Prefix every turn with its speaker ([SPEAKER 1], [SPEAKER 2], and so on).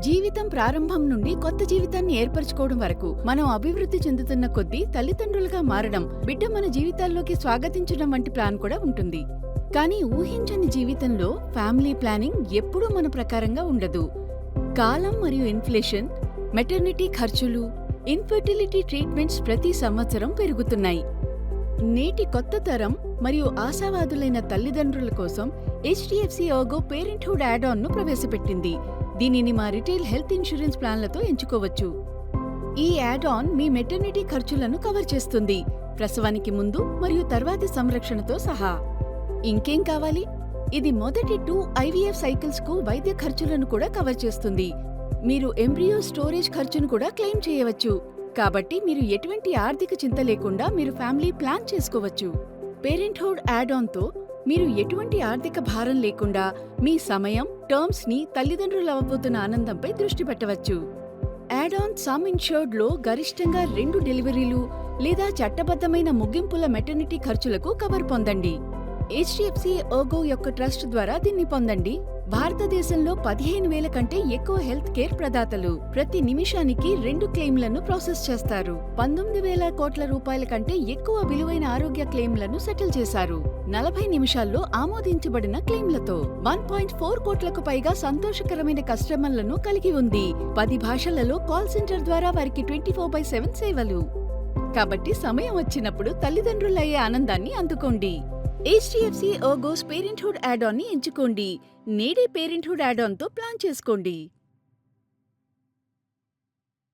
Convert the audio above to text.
[SPEAKER 1] జీవితం ప్రారంభం నుండి కొత్త జీవితాన్ని ఏర్పరచుకోవడం వరకు మనం అభివృద్ధి చెందుతున్న కొద్దీ తల్లిదండ్రులుగా మారడం బిడ్డ మన జీవితాల్లోకి స్వాగతించడం వంటి ప్లాన్ కూడా ఉంటుంది. కానీ ఊహించని జీవితంలో ఫ్యామిలీ ప్లానింగ్ ఎప్పుడూ మన ప్రకారంగా ఉండదు. కాలం మరియు ఇన్ఫ్లేషన్ మెటర్నిటీ ఖర్చులు ఇన్ఫర్టిలిటీ ట్రీట్మెంట్స్ ప్రతి సంవత్సరం పెరుగుతున్నాయి. నేటి కొత్త తరం మరియు ఆశావాదులైన తల్లిదండ్రుల కోసం హెచ్డిఎఫ్సి ఓగో పేరెంట్హుడ్ యాడ్ ఆన్ను ప్రవేశపెట్టింది. దీనిని మా రిటైల్ హెల్త్ ఇన్సూరెన్స్ ప్లాన్లతో ఎంచుకోవచ్చు. ఈ యాడ్ ఆన్ మీ మెటర్నిటీ ఖర్చులను కవర్ చేస్తుంది. ప్రసవానికి ముందు మరియు తర్వాతి సంరక్షణతో సహా. ఇంకేం కావాలి? ఇది మొదటి టూ ఐవీఎఫ్ సైకిల్స్కు వైద్య ఖర్చులను కూడా కవర్ చేస్తుంది. మీరు ఎంబ్రియో స్టోరేజ్ ఖర్చును కూడా క్లెయిమ్ చేయవచ్చు. కాబట్టి మీరు ఎటువంటి ఆర్థిక చింత లేకుండా మీరు ఫ్యామిలీ ప్లాన్ చేసుకోవచ్చు. పేరెంట్హుడ్ యాడ్ ఆన్తో మీరు ఎటువంటి ఆర్థిక భారం లేకుండా మీ సమయం టర్మ్స్ని తల్లిదండ్రులు అవ్వబోతున్న ఆనందంపై దృష్టి పెట్టవచ్చు. యాడ్ ఆన్ సమ్ ఇన్షర్డ్లో గరిష్టంగా రెండు డెలివరీలు లేదా చట్టబద్ధమైన ముగింపుల మెటర్నిటీ ఖర్చులకు కవర్ పొందండి. హెచ్డిఎఫ్సి ఓగో యొక్క ట్రస్ట్ ద్వారా దీన్ని పొందండి. భారతదేశంలో పదిహేను వేల కంటే ఎక్కువ హెల్త్ కేర్ ప్రదాతలు ప్రతి నిమిషానికి రెండు క్లెయిమ్లను ప్రాసెస్ చేస్తారు. పంతొమ్మిది వేల కోట్ల రూపాయల కంటే ఎక్కువ విలువైన ఆరోగ్య క్లెయిమ్లను సెటిల్ చేశారు. నలభై నిమిషాల్లో ఆమోదించబడిన క్లెయిమ్లతో వన్ పాయింట్ ఫోర్ కోట్లకు పైగా సంతోషకరమైన కస్టమర్లను కలిగి ఉంది. పది భాషలలో కాల్ సెంటర్ ద్వారా వారికి ట్వంటీ ఫోర్ బై సెవెన్ సేవలు. కాబట్టి సమయం వచ్చినప్పుడు తల్లిదండ్రులయ్యే ఆనందాన్ని అందుకోండి. హెచ్డిఎఫ్సి ఓగోస్ పేరెంట్హుడ్ యాడ్ ఆన్ని ఎంచుకోండి. నేడే పేరెంట్హుడ్ యాడ్ ఆన్తో ప్లాన్ చేసుకోండి.